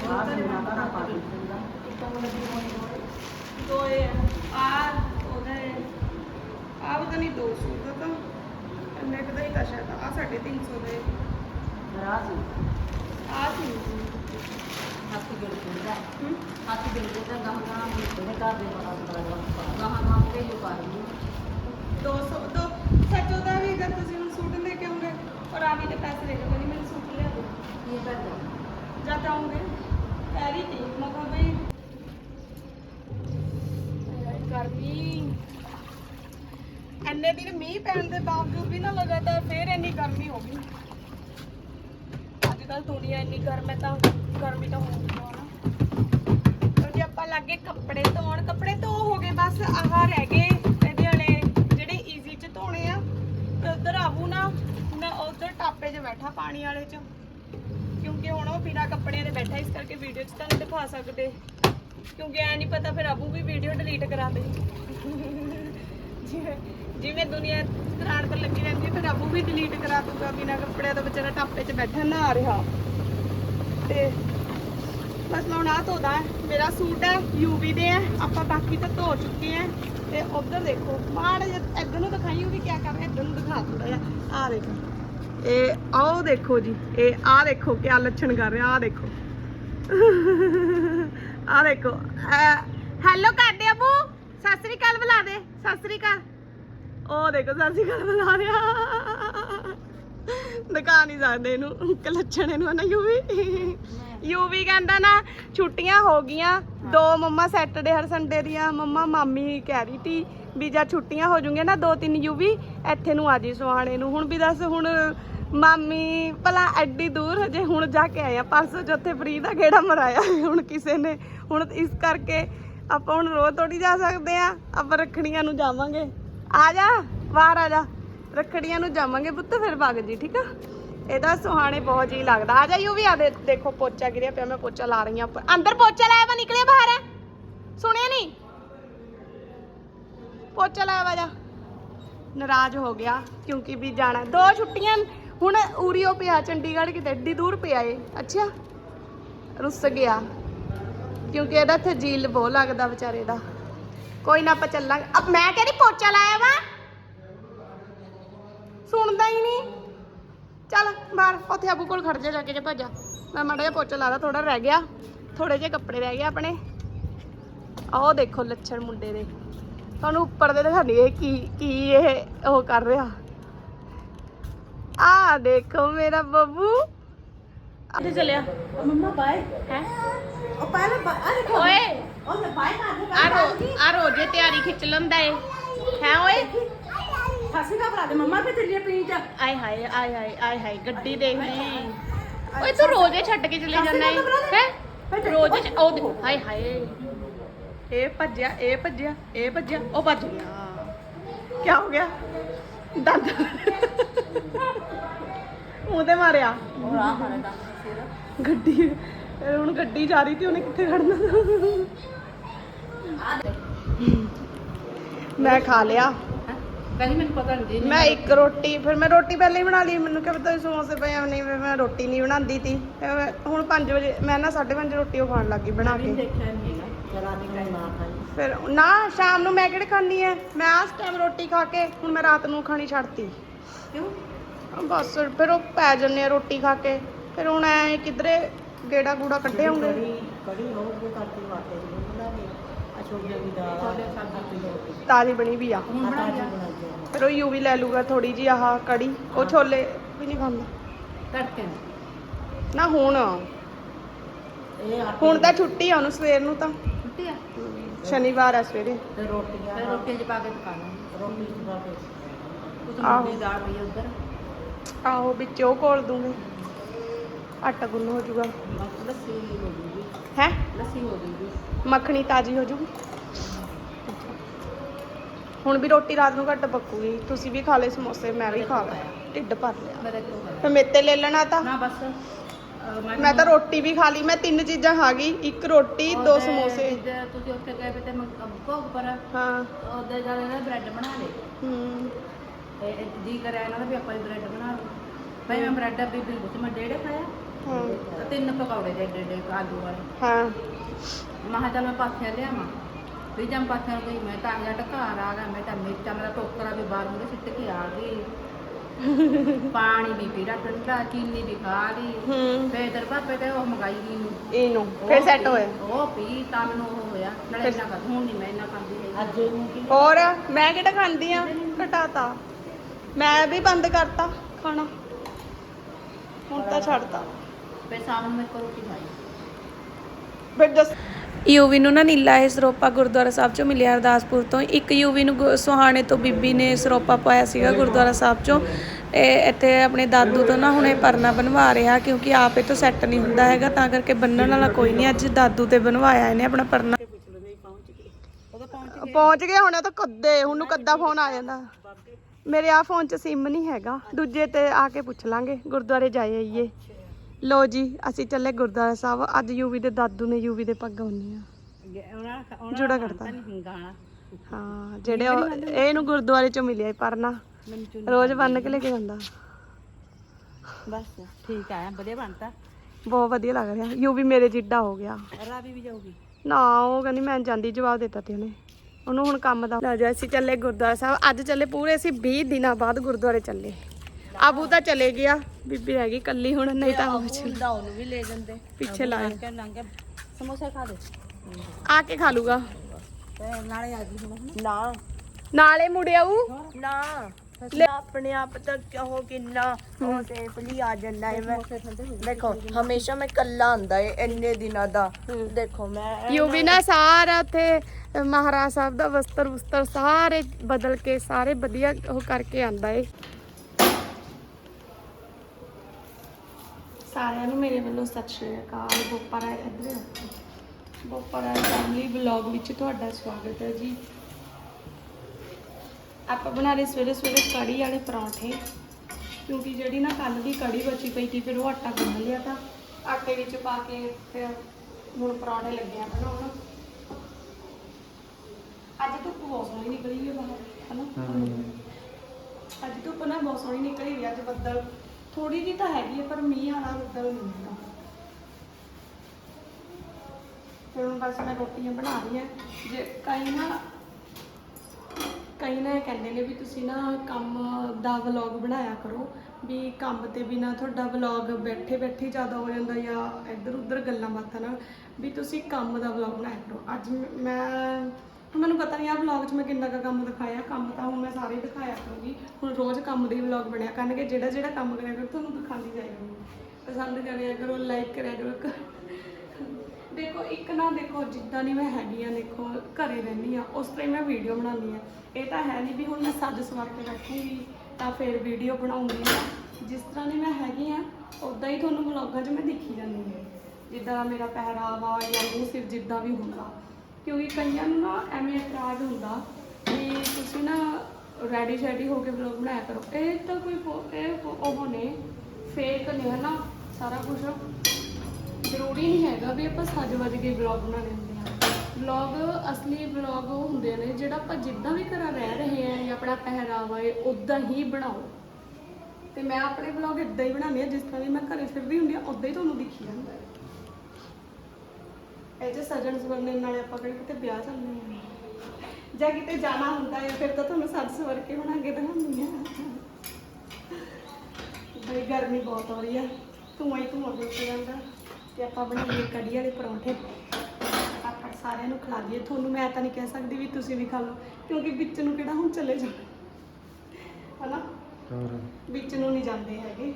ਬਾਅਦ ਚ ਕਰ ਦੋ ਇਹ ਆ। ਆ ਪਤਾ ਨਹੀਂ 200 ਦਾ ਤਾਂ ਇੰਨੇ ਕੁ ਦਾ ਹੀ ਤਾਂ ਸ਼ਾਇਦ ਆ 350 ਦਾ। ਇਹ। ਆ ਸੀ। ਹਮ? ਦੋ ਸੌ ਦੋ ਸੱਚੋ ਦਾ ਵੀ ਅਗਰ ਤੁਸੀਂ ਹੁਣ ਸੂਟ ਲੈ ਕੇ ਆਉਂਗੇ ਔਰ ਆਵੀ ਦੇ ਪੈਸੇ ਲੈ ਕੇ ਕਹਿੰਦੀ ਮੈਨੂੰ ਸੂਟ ਲਿਆ ਦਿਓ। ਜਦ ਆਉਂਗੇ। ਪੈਰੀ ਤੇ ਮਗਾ ਬਈ। ਗਰਮੀ। ਇੰਨੇ ਦਿਨ ਮੀਂਹ ਪੈਣ ਦੇ ਬਾਵਜੂਦ ਵੀ ਨਾ ਲਗਾਤਾਰ ਫੇਰ ਇੰਨੀ ਗਰਮੀ ਹੋ ਗਈ। ਅੱਜ ਕੱਲ ਦੁਨੀਆ ਇੰਨੀ ਗਰਮ ਹੈ ਤਾਂ ਗਰਮੀ ਤਾਂ ਹੋਊਗੀ ਓ ਨਾ ਜੇ ਆਪਾਂ ਲੱਗੇ ਕੱਪੜੇ ਧੋਣ, ਕੱਪੜੇ ਧੋ ਹੋ ਗਏ, ਬਸ ਆਹ ਰਹਿ ਗਏ ਇਹਦੇ ਵਾਲੇ ਜਿਹੜੇ ਈਜ਼ੀ ਚ ਧੋਣੇ ਆ। ਤੇ ਉਧਰ ਆਬੂ ਨਾ, ਮੈਂ ਉਧਰ ਟਾਪੇ 'ਚ ਬੈਠਾ ਪਾਣੀ ਵਾਲੇ 'ਚ। ਕਿਉਂਕਿ ਹੁਣ ਉਹ ਬਿਨਾ ਕੱਪੜਿਆਂ ਦੇ ਬੈਠਾ, ਇਸ ਕਰਕੇ ਵੀਡੀਓ 'ਚ ਤਾਂ ਨਹੀਂ ਦਿਖਾ ਸਕਦੇ। ਕਿਉਂਕਿ ਐ ਨਹੀਂ ਪਤਾ ਫਿਰ ਆਬੂ ਵੀ ਵੀਡੀਓ ਡਿਲੀਟ ਕਰਾ ਦੇ। ਜਿਵੇਂ ਜਿਵੇਂ ਦੁਨੀਆ ਤਰਾੜ ਕਰ ਲੱਗੀ ਰਹਿੰਦੀ ਹੈ, ਫਿਰ ਆਬੂ ਵੀ ਡਿਲੀਟ ਕਰਾ ਦੂਗਾ ਬਿਨਾ ਕੱਪੜਿਆਂ ਤੋਂ ਵਿਚਾਰਾ ਟਾਪੇ 'ਚ ਬੈਠਾ ਨਾ ਰਿਹਾ। ਤੇ ਬਸ ਮੈਂ ਹੁਣ ਆਹ ਧੋਦਾ ਮੇਰਾ ਸੂਟ ਹੈ ਯੂਵੀ ਦੇ ਹੈ, ਆਪਾਂ ਬਾਕੀ ਤਾਂ ਧੋ ਚੁੱਕੇ ਆ ਤੇ ਉਧਰ ਦੇਖੋ, ਮਾੜਾ ਜਿਹਾ ਇੱਧਰ ਨੂੰ ਦਿਖਾਈ ਵੀ ਕਿਆ ਕਰ ਰਿਹਾ, ਇੱਧਰ ਨੂੰ ਦਿਖਾ ਥੋੜਾ ਜਿਹਾ। ਆਹ ਦੇਖੋ। ਇਹ ਆਓ ਦੇਖੋ ਜੀ, ਇਹ ਆਹ ਦੇਖੋ ਕਿਆ ਲੱਛਣ ਕਰ ਰਿਹਾ, ਆਹ ਦੇਖੋ। ਆਹ ਦੇਖੋ, ਹੈਲੋ ਕਰਦੇ ਅਬੂ, ਸਤਿ ਸ੍ਰੀ ਅਕਾਲ ਬੁਲਾ ਦੇ, ਸਤਿ ਸ੍ਰੀ ਅਕਾਲ। ਉਹ ਦੇਖੋ ਸਤਿ ਸ੍ਰੀ ਅਕਾਲ, ਬੁਲਾ ਰਿਹਾ। ਦਿਖਾ ਨਹੀਂ ਸਕਦੇ ਇਹਨੂੰ ਕਲੱਛਣ ਇਹਨੂੰ ਨਾ ਯੂਵੀ ਯੂਵੀ ਕਹਿੰਦਾ ਨਾ, ਛੁੱਟੀਆਂ ਹੋ ਗਈਆਂ, ਦੋ ਮੰਮਾ ਸੈਟਰਡੇ ਹਰ ਸੰਡੇ ਦੀਆਂ, ਮੰਮਾ ਮਾਮੀ ਕਹਿ ਰਹੀ ਤੀ ਵੀ ਜਾਂ ਛੁੱਟੀਆਂ ਹੋ ਜੂਗੀਆਂ ਨਾ, ਦੋ ਤਿੰਨ ਯੂਵੀ ਇੱਥੇ ਨੂੰ ਆ ਜੀ ਸੁਹਾਣੇ ਨੂੰ। ਹੁਣ ਵੀ ਦੱਸ, ਹੁਣ ਮਾਮੀ ਭਲਾ ਐਡੀ ਦੂਰ ਹਜੇ ਹੁਣ ਜਾ ਕੇ ਆਏ ਆ। ਪਰਸੋਂ ਚੌਥੇ ਫਰੀ ਦਾ ਗੇੜਾ ਮਰਾਇਆ ਹੁਣ ਕਿਸੇ ਨੇ। ਹੁਣ ਇਸ ਕਰਕੇ ਆਪਾਂ ਹੁਣ ਰੋਜ਼ ਥੋੜੀ ਜਾ ਸਕਦੇ ਆ, ਆਪਾਂ ਰੱਖੜੀਆਂ ਨੂੰ ਜਾਵਾਂਗੇ। ਆ ਜਾ, ਬਾਹਰ ਆ ਜਾ। ਰੱਖੜੀਆਂ ਨੂੰ ਜਾਵਾਂਗੇ ਪੁੱਤ, ਫਿਰ ਵਗ ਜੀ, ਠੀਕ ਆ? ਇਹਦਾ ਸੁਹਾਣੇ ਬਹੁਤ ਜੀ ਲੱਗਦਾ। ਆ ਜਾ ਯੂ ਵੀ ਆ ਦੇ, ਦੇਖੋ ਪੋਚਾ ਗਿਰਿਆ ਪਿਆ, ਮੈਂ ਪੋਚਾ ਲਾ ਰਹੀ ਆ ਉੱਪਰ। ਅੰਦਰ ਪੋਚਾ ਲਾਇਆ ਵਾ, ਨਿਕਲਿਆ ਬਾਹਰ। ਸੁਣਿਆ ਨਹੀਂ? ਪੋਚਾ ਲਾਇਆ ਵਾ ਜਾ। ਨਾਰਾਜ਼ ਹੋ ਗਿਆ, ਕਿਉਂਕਿ ਵੀ ਜਾਣਾ। ਦੋ ਛੁੱਟੀਆਂ, ਹੁਣ ਉਰੀਓ ਪਿਆ, ਚੰਡੀਗੜ੍ਹ ਕਿਤੇ ਏਡੀ ਦੂਰ ਪਿਆ ਏ ਅੱਛਾ? ਰੁੱਸ ਗਿਆ। ਕਿਉਂਕਿ ਇਹਦਾ ਇੱਥੇ ਜੀਲ ਬਹੁਤ ਲੱਗਦਾ ਵਿਚਾਰੇ ਦਾ। ਕੋਈ ਨਾ ਆਪਾਂ ਚੱਲਾਂਗੇ। ਅਬ ਮੈਂ ਕਹਿੰਦੀ ਪੋਚਾ ਲਾਇਆ ਵਾ। ਸੁਣਦਾ ਹੀ ਨਹੀਂ ਚੱਲ ਬਾਹਰ ਉੱਥੇ ਆਬੂ ਕੋਲ ਖੜ ਜਾ ਜਾ ਕੇ ਜੇ ਭੱਜਾ ਮੈਂ ਮਾੜਾ ਜਿਹਾ ਪੋਚਾ ਲਾਦਾ ਥੋੜਾ ਰਹਿ ਗਿਆ। ਥੋੜੇ ਜਿਹੇ ਕੱਪੜੇ ਰਹਿ ਗਏ ਆਪਣੇ। ਆਹ ਦੇਖੋ ਲੱਛਣ ਮੁੰਡੇ ਦੇ। ਤੁਹਾਨੂੰ ਉੱਪਰ ਦੇ ਦਿਖਾਣੀ ਇਹ ਕੀ ਕੀ ਇਹ ਉਹ ਕਰ ਰਿਹਾ। ਆ ਦੇਖੋ ਮੇਰਾ ਬੱਬੂ। ਅੱਜ ਚੱਲਿਆ? Mumma bye. ਹੈ? ਉਹ ਪਹਿਲਾਂ ਆ ਦੇਖੋ। ਓਏ। ਉਹ ਬਾਈ ਕਰ ਆ ਰੋ ਆ ਰੋਜੇ ਤਿਆਰੀ ਖਿੱਚ ਲੈਂਦਾ ਏ। ਹੈ ਓਏ? ਫਾਸੀ ਦਾ ਭਰਾ ਦੇ ਮੰਮਾ ਤੇ ਚੱਲੀਏ ਪੀਂ ਚ ਆਏ ਹਾਏ ਆਏ ਹਾਏ ਆਏ ਹਾਏ ਗੱਡੀ ਦੇਖ ਲਈ। ਓਏ ਤੂੰ ਰੋਜ਼ੇ ਛੱਡ ਕੇ ਚਲੇ ਜਾਂਦਾ ਏ। ਹੈ? ਰੋਜ਼ ਚ- ਉਹ ਦੇਖੋ ਹਾਏ ਹਾਏ। ਇਹ ਭੱਜਿਆ ਇਹ ਭੱਜਿਆ ਇਹ ਭੱਜਿਆ ਉਹ ਭੱਜ ਗਿਆ। ਕੀ ਹੋ ਗਿਆ? ਦੰਦ। ਉਹਦੇ ਮਾਰਿਆ। ਉਹ ਰਾਹ ਮਾਰਦਾ ਗੱਡੀ ਇਹ ਹੁਣ ਗੱਡੀ ਜਾ ਰਹੀ ਸੀ ਉਹਨੇ ਕਿੱਥੇ ਖੜਨਾ? ਮੈਂ ਖਾ ਲਿਆ। ਕਹਿੰਦੀ ਮੈਨੂੰ ਪਤਾ ਨਹੀਂ ਮੈਂ ਇੱਕ ਰੋਟੀ ਫਿਰ ਮੈਂ ਰੋਟੀ ਪਹਿਲਾਂ ਹੀ ਬਣਾ ਲਈ। ਮੈਨੂੰ ਕਿਹਾ ਪਤਾ ਸਮੋਸੇ ਪਏ ਆ ਨਹੀਂ ਫਿਰ ਮੈਂ ਰੋਟੀ ਨਹੀਂ ਬਣਾਉਂਦੀ ਤੀ ਫਿਰ ਹੁਣ 5 ਵਜੇ ਮੈਂ ਨਾ 5:30 ਰੋਟੀ ਉਹ ਖਾਣ ਲੱਗੀ ਬਣਾ ਕੇ। ਦੇਖਿਆ ਨਹੀਂ ਫਿਰ ਨਾ ਸ਼ਾਮ ਨੂੰ ਮੈਂ ਕਿਹੜੇ ਖਾਣੀ ਹੈ ਮੈਂ ਆਸ ਟਾਈਮ ਰੋਟੀ ਖਾ ਕੇ ਹੁਣ ਮੈਂ ਰਾਤ ਨੂੰ ਖਾਣੀ ਛੱਡਤੀ। ਕਿਉਂ? ਬਸ ਫਿਰ ਉਹ ਪੈ ਜੰਨੇ ਆ ਰੋਟੀ ਖਾ ਕੇ। ਫਿਰ ਹੁਣ ਐ ਕਿਧਰੇ ਗੇੜਾ ਗੂੜਾ ਕੱਢੇ ਹੋਣਗੇ ਕੜੀ ਵਾਟੇ ਬਣਾ ਅਸ਼ੋਕ ਦੀ ਤਾਜ਼ੀ ਵੀ ਆ। ਹੁਣ ਬਣਾ ਗਿਆ ਫਿਰ ਉਹ ਯੂ ਵੀ ਲੈ ਲੂਗਾ ਥੋੜੀ ਜੀ ਆਹ ਕੜੀ। ਉਹ ਛੋਲੇ ਵੀ ਨਹੀਂ ਖਾਂਦਾ। ਤੜਕੇ ਨਾ। ਹੁਣ। ਇਹ ਹੁਣ ਤਾਂ ਛੁੱਟੀ ਆ ਉਹਨੂੰ ਸਵੇਰ ਨੂੰ ਤਾਂ। ਛੁੱਟੀ ਆ? ਸ਼ਨੀਵਾਰ ਆ ਸਵੇਰੇ। ਤੇ ਰੋਟੀਆਂ ਤੇ ਰੋਟੀ ਚ ਪਾ ਕੇ ਪਕਾ ਰੋਟੀ ਚ ਪਾ ਕੇ। ਕੁਝ ਆਹੋ। ਮੁੰਡੀ ਦਾਲ ਪਈ ਉੱਧਰ। ਆਹੋ ਵਿੱਚ ਉਹ ਕੋਲ ਦੂੰਗੇ। ਆਟਾ ਗੁੰਨ ਹੋ ਜਾਊਗਾ। ਲੱਸੀ ਹੋ? ਜੂਗੀ ਹੈ ਲੱਸੀ ਹੋ ਜੂਗੀ ਮੱਖਣੀ ਤਾਜ਼ੀ ਹੋ ਜਾਊਗੀ। ਹੁਣ ਵੀ ਰੋਟੀ ਰਾਤ ਨੂੰ ਘੱਟ ਪੱਕੂਗੀ। ਤੁਸੀਂ ਵੀ ਖਾ ਲਏ ਸਮੋਸੇ ਮੈਂ ਵੀ ਖਾ ਲਿਆ ਢਿੱਡ ਭਰ ਲਿਆ। ਮੇਰੇ ਕੋਲ ਫਿਰ ਮੇਰੇ ਤੇ ਲੈ ਲੈਣਾ ਤਾਂ। ਨਾ ਬਸ ਅਹ ਮੈਂ ਤਾਂ ਰੋਟੀ ਵੀ ਖਾ ਲਈ। ਮੈਂ ਤਿੰਨ ਚੀਜ਼ਾਂ ਖਾ ਗਈ। ਇੱਕ ਰੋਟੀ ਦੋ ਉਹਦੇ ਸਮੋਸੇ ਤੁਸੀਂ ਉੱਥੇ ਗਏ ਵੇ ਤੇ ਮੈਂ ਭੋਗ ਪਰ ਹਾਂ। ਉਹਦੇ ਜਾਲੇ ਨਾ ਬ੍ਰੈਡ ਬਣਾ ਲੇ ਹੂੰ। ਤੇ ਇਹ ਜੀ ਕਰਿਆ ਇਹਨਾਂ ਦਾ ਵੀ ਆਪਾਂ ਵੀ ਬ੍ਰੈਡ ਬਣਾ ਲਓ। ਭਾਈ ਮੈਂ ਬ੍ਰੈਡ ਮੈਂ ਡੇਢ ਖਾਇਆ। ਹਾਂ। ਤਿੰਨ ਪਕੌੜੇ ਦੇ ਡੇ ਡੇ ਆਲੂ ਵਾਲੇ। ਹਾਂ। ਮਹਾ ਚੱਲ ਮੈਂ ਪਾਥੀਆਂ ਲਿਆਵਾਂ। ਵੀ ਜਮ ਪਾਥੀਆਂ ਨੂੰ ਗਈ ਮੈਂ ਤਾਂ ਜੱਟ ਘਰ ਆ ਗਿਆ ਮੈਂ ਤਾਂ ਮਿਰਚਾਂ ਮੇਰਾ ਟੋਕਰਾ ਵੀ ਬਾਹਰ ਮੂਰੇ ਸਿੱਟ ਕੇ ਆ ਗਈ। ਪਾਣੀ ਵੀ ਪੀੜਾ ਠੰਡਾ ਚੀਨੀ ਵੀ ਖਾ ਲਈ। ਹੂੰ। ਫੇਰ ਤੇ ਉਹ ਮੰਗਾਈ ਗਈ ਨੂੰ ਇਹਨੂੰ ਫਿਰ ਸੈੱਟ ਹੋਇਆ। ਉਹ ਪੀ ਤਾਂ ਮੈਨੂੰ ਉਹ ਹੋਇਆ। ਨਾਲੇ ਇੰਨਾ ਕਰ ਹੁਣ ਨਹੀਂ ਮੈਂ ਇੰਨਾ ਖਾਂਦੀ ਹੈਗੀ। ਅੱਜ ਨੂੰ ਕੀ ਹੋਰ ਮੈਂ ਕਿਹੜਾ ਖਾਂਦੀ ਆ? ਘਟਾਤਾ। ਮੈਂ ਵੀ ਬੰਦ ਕਰਤਾ ਖਾਣਾ। ਹੁਣ ਤਾਂ ਛੱਡਤਾ। ਫੇਰ ਸ਼ਾਮ ਨੂੰ ਮੈਂ ਕੋ ਰੋਟੀ ਖਾਈ। ਫਿਰ ਦੱਸ ਯੂਵੀ ਨੂੰ ਨਾ ਨੀਲਾ ਇਹ ਸਰੋਪਾ ਗੁਰਦੁਆਰਾ ਸਾਹਿਬ ਚੋਂ ਮਿਲਿਆ ਅਰਦਾਸਪੁਰ ਤੋਂ। ਇੱਕ ਯੂਵੀ ਨੂੰ ਗੁ- ਸੁਹਾਣੇ ਤੋਂ ਬੀਬੀ ਨੇ ਸਰੋਪਾ ਪਾਇਆ ਸੀਗਾ ਗੁਰਦੁਆਰਾ ਸਾਹਿਬ ਚੋਂ। ਇਹ ਇੱਥੇ ਆਪਣੇ ਦਾਦੂ ਤੋਂ ਨਾ ਹੁਣ ਇਹ ਪਰਨਾ ਬਣਵਾ ਰਿਹਾ ਕਿਉਂਕਿ ਆਪ ਇਹ ਤੋਂ ਸੈੱਟ ਨਹੀਂ ਹੁੰਦਾ ਹੈਗਾ ਤਾਂ ਕਰਕੇ ਬੰਨਣ ਵਾਲਾ ਕੋਈ ਨਹੀਂ। ਅੱਜ ਦਾਦੂ ਤੇ ਬਣਵਾਇਆ ਇਹਨੇ ਆਪਣਾ ਪਰਨਾ। ਪਹੁੰਚ ਗਏ ਹੁਣ ਇਹ ਤਾਂ ਕੱਦੇ ਹੁਣ ਨੂੰ ਕੱਦਾ ਫੋਨ ਆ ਜਾਂਦਾ। ਮੇਰੇ ਆ ਫੋਨ 'ਚ ਸਿਮ ਨਹੀਂ ਹੈਗਾ। ਦੂਜੇ ਤੇ ਆ ਕੇ ਪੁੱਛ ਲਾਂਗੇ ਗੁਰਦੁਆਰੇ ਜਾਏ ਆਈਏ। ਲੋ ਜੀ ਅਸੀਂ ਚੱਲੇ ਗੁਰਦੁਆਰਾ ਸਾਹਿਬ। ਅੱਜ ਯੂਵੀ ਦੇ ਦਾਦੂ ਨੇ ਯੂਵੀ ਦੇ ਪੱਗ ਬੰਨੀ ਆ। ਜੁੜਾ ਗਾਣਾ ਹਾਂ ਜਿਹੜੇ ਇਹਨੂੰ ਗੁਰਦੁਆਰੇ 'ਚੋਂ ਮਿਲਿਆ ਪਰਨਾ। ਰੋਜ਼ ਬੰਨ ਕੇ ਲੈ ਕੇ ਜਾਂਦਾ। ਬਸ ਠੀਕ ਆ ਵਧੀਆ ਬਣਤਾ। ਬਹੁਤ ਵਧੀਆ ਲੱਗ ਰਿਹਾ। ਯੂਵੀ ਮੇਰੇ ਜਿੱਡਾ ਹੋ ਗਿਆ। ਰਾਵੀ ਵੀ ਜਾਊਗੀ? ਨਾ ਉਹ ਕਹਿੰਦੀ ਮੈਂ ਜਾਂਦੀ ਜਵਾਬ ਦਿੱਤਾ ਤੇ ਉਹਨੇ। ਉਹਨੂੰ ਹੁਣ ਕੰਮ ਦਾ ਲੈ ਜਾ ਅਸੀਂ ਚੱਲੇ ਗੁਰਦੁਆਰਾ ਸਾਹਿਬ। ਅੱਜ ਚੱਲੇ ਪੂਰੇ ਅਸੀਂ 20 ਦਿਨਾਂ ਬਾਅਦ ਗੁਰਦੁਆਰੇ ਚੱਲੇ। ਆਬੂ ਤਾਂ ਚਲੇ ਗਿਆ। ਬੀਬੀ ਰਹਿ ਗਈ ਕੱਲੀ ਹੁਣ ਨਹੀਂ ਤਾਂ ਉਹ ਪਿੱਛੇ- ਦਾ ਉਹਨੂੰ ਵੀ ਲੈ ਜਾਂਦੇ। ਪਿੱਛੇ ਲਾਇਆ ਕਿ ਲੰਘ ਸਮੋਸੇ ਖਾ ਦੇ ਆ ਕੇ ਖਾ ਲੂਗਾ। ਨਾਲੇ ਆ ਜੀ ਹੁਣ ਨਾ। ਨਾਲੇ ਮੁੜਿਆ ਉਹ ਨਾ। ਆਪਣੇ ਆਪ ਤੱਕ ਉਹ ਕਿੰਨਾ ਉਹ ਸੇਫਲੀ ਆ ਜਾਂਦਾ ਹੈ ਮੈਂ। ਦੇਖੋ ਹਮੇਸ਼ਾ ਮੈਂ ਕੱਲਾ ਆਂਦਾ ਹੈ ਇੰਨੇ ਦਿਨਾਂ ਦਾ। ਦੇਖੋ ਮੈਂ ਯੂ ਵੀ ਨਾ ਸਾਰਾ ਉੱਥੇ ਮਹਾਰਾਜ ਸਾਹਿਬ ਦਾ ਵਸਤਰ ਵਸਤਰ ਸਾਰੇ ਬਦਲ ਕੇ ਸਾਰੇ ਵਧੀਆ ਉਹ ਕਰਕੇ ਆਂਦਾ ਏ। ਸਾਰਿਆਂ ਨੂੰ ਮੇਰੇ ਵੱਲੋਂ ਸਤਿ ਸ਼੍ਰੀ ਅਕਾਲ। ਬੋਪਰਾ ਇੱਧਰ ਬੋਪਰਾ ਫੈਮਿਲੀ ਵਲੌਗ ਵਿੱਚ ਤੁਹਾਡਾ ਸਵਾਗਤ ਹੈ ਜੀ। ਆਪਾਂ ਬਣਾ ਰਹੇ ਸਵੇਰੇ ਸਵੇਰੇ ਕੜੀ ਵਾਲੇ ਪਰੌਂਠੇ ਕਿਉਂਕਿ ਜਿਹੜੀ ਨਾ ਕੱਲ ਦੀ ਕੜੀ ਬਚੀ ਪਈ ਸੀ ਫਿਰ ਉਹ ਆਟਾ ਗੁੰਨ ਲਿਆ ਤਾਂ ਆਟੇ ਵਿੱਚ ਪਾ ਕੇ ਫਿਰ ਹੁਣ ਪਰੌਂਠੇ ਲੱਗੇ ਆ ਬਣਾਉਣ। ਅੱਜ ਧੁੱਪ ਬਹੁਤ ਸੋਹਣੀ ਨਿਕਲੀ ਹੈ ਬਾਹਰ ਹਨਾ? ਅੱਜ ਧੁੱਪ ਨਾ ਬਹੁਤ ਸੋਹਣੀ ਨਿਕਲੀ ਵੀ ਅੱਜ ਬੱਦਲ ਥੋੜੀ ਜਿਹੀ ਤਾਂ ਹੈਗੀ ਹੈ ਪਰ ਮੀਂਹ ਵਾਲਾ ਬੱਦਲ ਨਹੀਂ ਹੈਗਾ ਤੇ ਹੁਣ ਬਸ ਮੈਂ ਰੋਟੀਆਂ ਬਣਾ ਰਹੀ ਹਾਂ ਜੇ ਕਈ ਨਾ ਕਈ ਨਾ ਕਹਿੰਦੇ ਨੇ ਵੀ ਤੁਸੀਂ ਨਾ ਕੰਮ ਦਾ ਵਲੌਗ ਬਣਾਇਆ ਕਰੋ, ਵੀ ਕੰਮ ਤੇ ਬਿਨਾ ਤੁਹਾਡਾ ਵਲੌਗ ਬੈਠੇ ਬੈਠੇ ਜ਼ਿਆਦਾ ਹੋ ਜਾਂਦਾ ਜਾਂ ਇੱਧਰ ਉੱਧਰ ਗੱਲਾਂ ਬਾਤਾਂ ਨਾਲ, ਵੀ ਤੁਸੀਂ ਕੰਮ ਦਾ ਵਲੌਗ ਬਣਾਇਆ ਕਰੋ। ਅੱਜ ਮੈਂ ਮੈਨੂੰ ਪਤਾ ਨਹੀਂ ਆ ਵਲੌਗ 'ਚ ਮੈਂ ਕਿੰਨਾ ਕੁ ਕੰਮ ਦਿਖਾਇਆ, ਕੰਮ ਤਾਂ ਹੁਣ ਮੈਂ ਸਾਰੇ ਹੀ ਦਿਖਾਇਆ ਕਰੂੰਗੀ। ਹੁਣ ਰੋਜ਼ ਕੰਮ ਦੇ ਵਲੌਗ ਬਣਿਆ ਕਰਨਗੇ ਜਿਹੜਾ ਜਿਹੜਾ ਕੰਮ ਕਰਿਆ ਕਰੋ, ਤੁਹਾਨੂੰ ਦਿਖਾਉਂਦੀ ਜਾਏਗੀ। ਪਸੰਦ ਕਰਿਆ ਕਰੋ ਲਾਈਕ ਕਰਿਆ ਕਰੋ। ਦੇਖੋ, ਇੱਕ ਨਾ ਦੇਖੋ, ਜਿੱਦਾਂ ਦੀ ਮੈਂ ਹੈਗੀ ਆ, ਦੇਖੋ, ਘਰੇ ਰਹਿੰਦੀ ਆ, ਉਸ ਤਰ੍ਹਾਂ ਹੀ ਮੈਂ ਵੀਡੀਓ ਬਣਾਉਂਦੀ ਆ। ਇਹ ਤਾਂ ਹੈ ਨਹੀਂ ਵੀ ਹੁਣ ਮੈਂ ਸੱਜ ਸਵਾਰ ਕੇ ਬੈਠੂੰਗੀ, ਤਾਂ ਫਿਰ ਵੀਡੀਓ ਬਣਾਉਂਗੀ ਨਾ ਜਿਸ ਤਰ੍ਹਾਂ ਦੀ ਮੈਂ ਹੈਗੀ ਆ ਉਦਾਂ ਹੀ ਤੁਹਾਨੂੰ ਵਲੌਗਾਂ 'ਚ ਮੈਂ ਦਿਖੀ ਜਾਂਦੀ ਹਾਂ ਜਿੱਦਾਂ ਮੇਰਾ ਪਹਿਰਾਵਾ ਜਾਂ ਮੂੰਹ ਸਿਰ ਜਿੱਦਾਂ ਵੀ ਹੁੰਦਾ। ਕਿਉਂਕਿ ਕਈਆਂ ਨੂੰ ਨਾ ਐਵੇਂ ਇਤਰਾਜ਼ ਹੁੰਦਾ ਵੀ ਤੁਸੀਂ ਨਾ ਰੈਡੀ ਸ਼ੈਡੀ ਹੋ ਕੇ ਵਲੌਗ ਬਣਾਇਆ ਕਰੋ। ਇਹ ਤਾਂ ਕੋਈ ਫੋ- ਇਹ ਉਹ ਨੇ ਫੇਕ ਨੇ ਹਨਾ, ਸਾਰਾ ਕੁਝ ਜ਼ਰੂਰੀ ਨਹੀਂ ਹੈਗਾ ਵੀ ਆਪਾਂ ਸੱਜ ਵੱਜ ਕੇ ਵਲੌਗ ਬਣਾਉਣੇ ਹੁੰਦੇ ਆ ਵਲੌਗ ਅਸਲੀ ਵਲੌਗ ਉਹ ਹੁੰਦੇ ਨੇ ਜਿਹੜਾ ਆਪਾਂ ਜਿੱਦਾਂ ਵੀ ਘਰਾਂ ਰਹਿ ਰਹੇ ਆ ਜਾਂ ਆਪਣਾ ਪਹਿਰਾਵਾ ਹੈ ਉਦਾਂ ਹੀ ਬਣਾਓ। ਤੇ ਮੈਂ ਆਪਣੇ ਵਲੌਗ ਇਦਾਂ ਹੀ ਬਣਾਉਂਦੀ ਆ ਜਿਸ ਤਰ੍ਹਾਂ ਵੀ ਮੈਂ ਘਰੇ ਫਿਰਦੀ ਹੁੰਦੀ ਆ ਉਦਾਂ ਹੀ ਤੁਹਾਨੂੰ ਦਿਖੀ ਜਾਂਦਾ ਹੈ। ਇਹ ਜੇ ਸਜਣ ਸਵਰਨੇ ਨਾਲੇ ਆਪਾਂ ਕਿਹੜੇ ਕਿਤੇ ਵਿਆਹ ਜਾਂਦੇ ਆ ਜਾਂ ਕਿਤੇ ਜਾਣਾ ਹੁੰਦਾ ਹੈ ਫਿਰ ਤਾਂ ਤੁਹਾਨੂੰ ਸੱਜ ਸਵਰ ਕੇ ਬਣਾ ਕੇ ਦਿਖਾਉਂਦੀ ਆ ਬਈ ਗਰਮੀ ਬਹੁਤ ਹੋ ਰਹੀ ਆ ਧੂੰਆਂ ਹੀ ਧੂੰਆਂ ਰੁਕ ਜਾਂਦਾ। ਤੇ ਆਪਾਂ ਬਣਾਈਏ ਕੜੀ ਵਾਲੇ ਪਰੌਂਠੇ। ਆਪਾਂ ਸਾਰਿਆਂ ਨੂੰ ਖਿਲਾ ਦਈਏ। ਤੁਹਾਨੂੰ ਮੈਂ ਤਾਂ ਨਹੀਂ ਕਹਿ ਸਕਦੀ ਵੀ ਤੁਸੀਂ ਵੀ ਖਾ ਲਓ ਕਿਉਂਕਿ ਵਿੱਚ ਨੂੰ ਕਿਹੜਾ ਹੁਣ ਚਲੇ ਜਾਣਾ। ਹਨਾ? ਵਿੱਚ ਨੂੰ ਨਹੀਂ ਜਾਂਦੇ ਹੈਗੇ।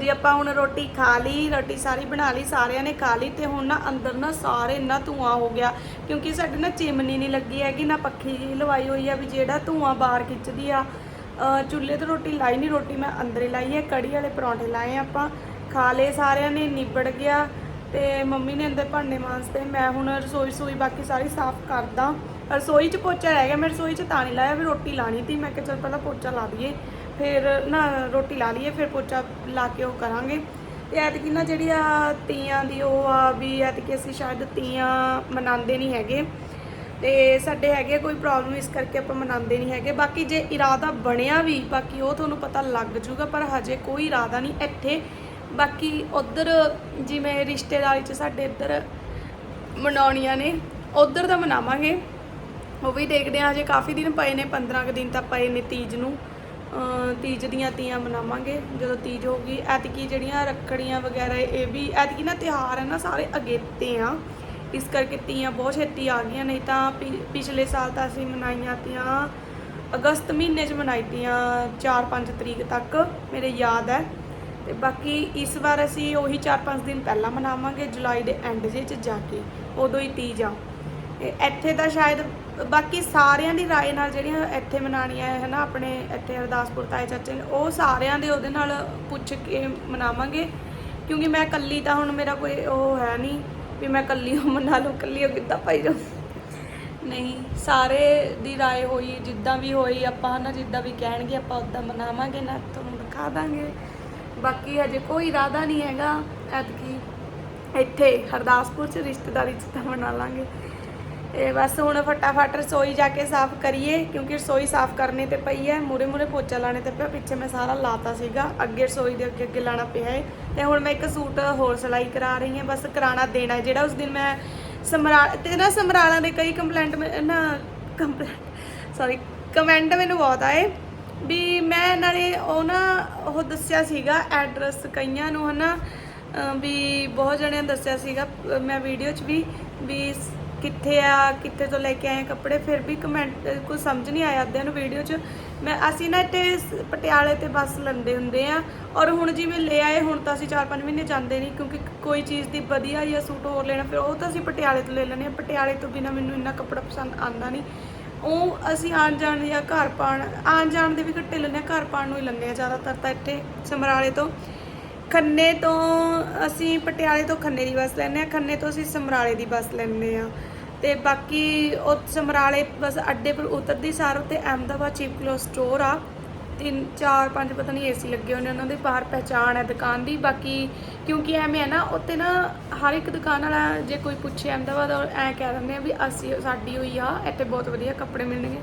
ਦੀ ਆਪਾਂ ਹੁਣ ਰੋਟੀ ਖਾ ਲਈ, ਰੋਟੀ ਸਾਰੀ ਬਣਾ ਲਈ, ਸਾਰਿਆਂ ਨੇ ਖਾ ਲਈ ਤੇ ਹੁਣ ਨਾ ਅੰਦਰ ਨਾ ਸਾਰੇ ਇੰਨਾ ਧੂਆਂ ਹੋ ਗਿਆ ਕਿਉਂਕਿ ਸਾਡੇ ਨਾ ਚਿਮਨੀ ਨਹੀਂ ਲੱਗੀ ਹੈਗੀ, ਨਾ ਪੱਖੀ ਲਵਾਈ ਹੋਈ ਆ ਵੀ ਜਿਹੜਾ ਧੂਆਂ ਬਾਹਰ ਖਿੱਚਦੀ ਆ। ਚੁੱਲ੍ਹੇ ਤੇ ਰੋਟੀ ਲਾਈ ਨਹੀਂ ਰੋਟੀ ਮੈਂ ਅੰਦਰੇ ਲਾਈ ਹੈ ਕੜੀ ਵਾਲੇ ਪਰੌਂਠੇ ਲਾਏ ਆਪਾਂ। ਖਾ ਲਏ ਸਾਰਿਆਂ ਨੇ, ਨਿਬੜ ਗਿਆ ਤੇ ਮੰਮੀ ਨੇ ਅੰਦਰ ਭਾਂਡੇ ਮਾਂਜਤੇ, ਮੈਂ ਹੁਣ ਰਸੋਈ ਸੂਈ ਬਾਕੀ ਸਾਰੀ ਸਾਫ਼ ਕਰਦਾ। ਰਸੋਈ 'ਚ ਪੋਚਾ ਰਹਿ ਗਿਆ, ਮੈਂ ਰਸੋਈ 'ਚ ਤਾਂ ਨਹੀਂ ਲਾਇਆ ਵੀ ਰੋਟੀ ਲਾਣੀ ਤੀ, ਮੈਂ ਕਿਹਾ ਚਲ ਪਹਿਲਾਂ ਪੋਚਾ ਲਾ ਦਈਏ। ਫਿਰ ਨਾ ਰੋਟੀ ਲਾ ਲਈਏ, ਫਿਰ ਪੋਚਾ ਲਾ ਕੇ ਉਹ ਕਰਾਂਗੇ। ਤੇ ਐਤਕੀ ਨਾ ਜਿਹੜੀ ਆ ਤੀਆਂ ਦੀ ਉਹ ਆ ਵੀ ਐਤਕੀ ਅਸੀਂ ਸ਼ਾਇਦ ਤੀਆਂ ਮਨਾਉਂਦੇ ਨਹੀਂ ਹੈਗੇ। ਤੇ ਸਾਡੇ ਹੈਗੇ ਕੋਈ ਪ੍ਰੋਬਲਮ ਇਸ ਕਰਕੇ ਆਪਾਂ ਮਨਾਉਂਦੇ ਨਹੀਂ ਹੈਗੇ। ਬਾਕੀ ਜੇ ਇਰਾਦਾ ਬਣਿਆ ਵੀ, ਬਾਕੀ ਉਹ ਤੁਹਾਨੂੰ ਪਤਾ ਲੱਗ ਜੂਗਾ ਪਰ ਹਜੇ ਕੋਈ ਇਰਾਦਾ ਨਹੀਂ ਇੱਥੇ। ਬਾਕੀ ਉਧਰ ਜਿਵੇਂ ਰਿਸ਼ਤੇਦਾਰੀ 'ਚ ਸਾਡੇ ਇੱਧਰ ਮਨਾਉਣੀਆਂ ਨੇ, ਉਧਰ ਤਾਂ ਮਨਾਵਾਂਗੇ। ਉਹ ਵੀ ਦੇਖਦੇ ਆ ਹਜੇ ਕਾਫੀ ਦਿਨ ਪਏ ਨੇ 15 ਕੁ ਦਿਨ ਤਾਂ ਪਏ ਨੇ ਤੀਜ ਨੂੰ। ਤੀਜ ਦੀਆਂ ਤੀਆਂ ਮਨਾਵਾਂਗੇ। ਜਦੋਂ ਤੀਜ ਹੋਊਗੀ, ਐਤਕੀ ਜਿਹੜੀਆਂ ਰੱਖੜੀਆਂ ਵਗੈਰਾ ਇਹ ਵੀ, ਐਤਕੀ ਨਾ ਤਿਉਹਾਰ ਹੈ ਨਾ, ਸਾਰੇ ਅਗੇਤੇ ਆ। ਇਸ ਕਰਕੇ ਤੀਆਂ ਬਹੁਤ ਛੇਤੀ ਆ ਗਈਆਂ, ਨਹੀਂ ਤਾਂ ਪਿ- ਪਿਛਲੇ ਸਾਲ ਤਾਂ ਅਸੀਂ ਮਨਾਈਆਂ ਤੀਆਂ, ਅਗਸਤ ਮਹੀਨੇ 'ਚ ਮਨਾਈ ਤੀਆਂ 4-5 ਤਰੀਕ ਤੱਕ, ਮੇਰੇ ਯਾਦ ਹੈ। ਤੇ ਬਾਕੀ ਇਸ ਵਾਰ ਅਸੀਂ ਉਹੀ 4-5 ਦਿਨ ਪਹਿਲਾਂ ਮਨਾਵਾਂਗੇ, ਜੁਲਾਈ ਦੇ ਐਂਡ ਜਿਹੇ 'ਚ ਜਾ ਕੇ, ਉਦੋਂ ਹੀ ਤੀਜ ਆ। ਇੱਥੇ ਤਾਂ ਸ਼ਾਇਦ ਬਾਕੀ ਸਾਰਿਆਂ ਦੀ ਰਾਏ ਨਾਲ ਜਿਹੜੀਆਂ ਇੱਥੇ ਮਨਾਣੀਆਂ ਹੈ ਨਾ ਆਪਣੇ ਇੱਥੇ ਅਰਦਾਸਪੁਰ ਤਾਏ ਚਾਚੇ ਨੇ, ਉਹ ਸਾਰਿਆਂ ਦੇ ਉਹਦੇ ਨਾਲ ਪੁੱਛ ਕੇ ਮਨਾਵਾਂਗੇ। ਕਿਉਂਕਿ ਮੈਂ ਇਕੱਲੀ ਤਾਂ ਹੁਣ ਮੇਰਾ ਕੋਈ ਉਹ ਹੈ ਨਹੀਂ ਵੀ ਮੈਂ ਇਕੱਲੀ ਹੋ, ਮਨਾ ਲਉ ਇਕੱਲੀ ਹੋ ਕਿੱਦਾਂ ਪਾਈ ਜਾ ਨਹੀਂ, ਸਾਰੇ ਦੀ ਰਾਏ ਹੋਈ, ਜਿੱਦਾਂ ਵੀ ਹੋਈ, ਆਪਾਂ ਨਾ ਜਿੱਦਾਂ ਵੀ ਕਹਿਣਗੇ, ਆਪਾਂ ਉਦਾਂ ਮਨਾਵਾਂਗੇ, ਨਾ ਤੁਹਾਨੂੰ ਦਿਖਾ ਦਾਂਗੇ। ਬਾਕੀ ਹਜੇ ਕੋਈ ਇਰਾਦਾ ਨਹੀਂ ਹੈਗਾ, ਐਤਕੀ ਇੱਥੇ ਹਰਦਾਸਪੁਰ ਚ ਰਿਸ਼ਤੇਦਾਰੀ ਚ ਤਾਂ ਮਨਾ ਲਾਂਗੇ। ਇਹ ਬਸ ਹੁਣ ਫਟਾਫਟ ਰਸੋਈ ਜਾ ਕੇ ਸਾਫ਼ ਕਰੀਏ, ਕਿਉਂਕਿ ਰਸੋਈ ਸਾਫ਼ ਕਰਨੇ ਤੇ ਪਈ ਹੈ ਮੂਰੇ ਮੂਰੇ ਪੋਚਾ ਲਾਣੇ ਤੇ ਪਿਆ, ਪਿੱਛੇ ਮੈਂ ਸਾਰਾ ਲਾਤਾ ਸੀਗਾ, ਅੱਗੇ ਰਸੋਈ ਦੇ ਅੱਗੇ ਅੱਗੇ ਲਾਣਾ ਪਿਆ ਹੈ। ਤੇ ਹੁਣ ਮੈਂ ਇੱਕ ਸੂਟ ਹੋਰ ਸਿਲਾਈ ਕਰਾ ਰਹੀ ਹਾਂ, ਬਸ ਕਰਾਣਾ ਦੇਣਾ ਜਿਹੜਾ ਉਸ ਦਿਨ ਮੈਂ ਸਮਰਾ, ਤੇ ਨਾ ਸਮਰਾਲਾ ਦੇ ਕਈ ਕੰਪਲੇਂਟ ਨਾ ਕੰਪਲੇਂਟ ਸੌਰੀ ਕਮੈਂਟ ਮੈਨੂੰ ਬਹੁਤ ਆਏ ਵੀ ਮੈਂ ਨਾਲੇ ਉਹ ਨਾ, ਉਹ ਦੱਸਿਆ ਸੀਗਾ ਐਡਰੈਸ ਕਈਆਂ ਨੂੰ ਹਨਾ, ਅਹ ਵੀ ਬਹੁਤ ਜਣਿਆਂ ਦੱਸਿਆ ਸੀਗਾ, ਮੈਂ ਵੀਡੀਓ 'ਚ ਵੀ ਵੀ ਕਿੱਥੇ ਆ, ਕਿੱਥੇ ਤੋਂ ਲੈ ਕੇ ਆਏ ਕੱਪੜੇ, ਫਿਰ ਵੀ ਕਮੈਂਟ ਕੁਝ ਸਮਝ ਨਹੀਂ ਆਇਆ ਅੱਧਿਆਂ ਨੂੰ ਵੀਡੀਓ 'ਚ। ਮੈਂ, ਅਸੀਂ ਨਾ ਇੱਥੇ ਸ- ਪਟਿਆਲੇ ਤੇ ਬੱਸ ਲੈਂਦੇ ਹੁੰਦੇ ਆ ਔਰ ਹੁਣ ਜਿਵੇਂ ਲੈ ਆਏ, ਹੁਣ ਤਾਂ ਅਸੀਂ 4-5 ਮਹੀਨੇ ਜਾਂਦੇ ਨਹੀਂ ਕਿਉਂਕਿ ਕੋਈ ਚੀਜ਼ ਦੀ ਵਧੀਆ ਜਾਂ ਸੂਟ ਹੋਰ ਲੈਣਾ, ਫਿਰ ਉਹ ਤਾਂ ਅਸੀਂ ਪਟਿਆਲੇ ਤੋਂ ਲੈ ਲੈਂਦੇ ਆ ਪਟਿਆਲੇ ਤੋਂ ਬਿਨਾ ਮੈਨੂੰ ਇੰਨਾ ਕੱਪੜਾ ਪਸੰਦ ਆਉਂਦਾ ਨਹੀਂ। ਉਹ ਅਸੀਂ ਆਣ ਜਾਣ ਜਾਂ ਘਰ ਪਾਣ ਆਣ ਜਾਣ ਦੇ ਵੀ ਘੱਟੇ ਲੈਂਦੇ ਆ ਘਰ ਪਾਣ ਨੂੰ ਹੀ ਲੈਂਦੇ ਆ ਜ਼ਿਆਦਾਤਰ ਤਾਂ ਇੱਥੇ ਸਮਰਾਲੇ ਤੋਂ। ਖੰਨੇ ਤੋਂ ਅਸੀਂ ਪਟਿਆਲੇ ਤੋਂ ਖੰਨੇ ਦੀ ਬੱਸ ਲੈਂਦੇ ਆ ਖੰਨੇ ਤੋਂ ਅਸੀਂ ਸਮਰਾਲੇ ਦੀ ਬੱਸ ਲੈਂਦੇ ਆ ਤੇ ਬਾਕੀ ਉਹ ਸਮਰਾਲੇ ਬਸ ਅੱਡੇ ਪਰ ਉਤਰਦੀ ਸਾਰ ਉੱਤੇ ਅਹਿਮਦਾਬਾਦ ਚੀਪ ਕਲੋ ਸਟੋਰ ਆ। ਤਿੰਨ, ਚਾਰ, ਪੰਜ ਪਤਾ ਨਹੀਂ ਏਸੀ ਲੱਗੇ ਹੋਏ ਨੇ ਉਹਨਾਂ ਦੇ, ਬਾਹਰ ਪਹਿਚਾਣ ਹੈ ਦੁਕਾਨ ਦੀ। ਬਾਕੀ ਕਿਉਂਕਿ ਐਵੇਂ ਹੈ ਨਾ ਉੱਤੇ ਨਾ ਹਰ ਇੱਕ ਦੁਕਾਨ ਵਾਲਾ ਜੇ ਕੋਈ ਪੁੱਛੇ ਅਹਿਮਦਾਬਾਦ, ਉਹ ਐਂ ਕਹਿ ਦਿੰਦੇ ਆ ਵੀ ਅਸੀਂ, ਸਾਡੀ ਹੋਈ ਆ, ਇੱਥੇ ਬਹੁਤ ਵਧੀਆ ਕੱਪੜੇ ਮਿਲਣਗੇ।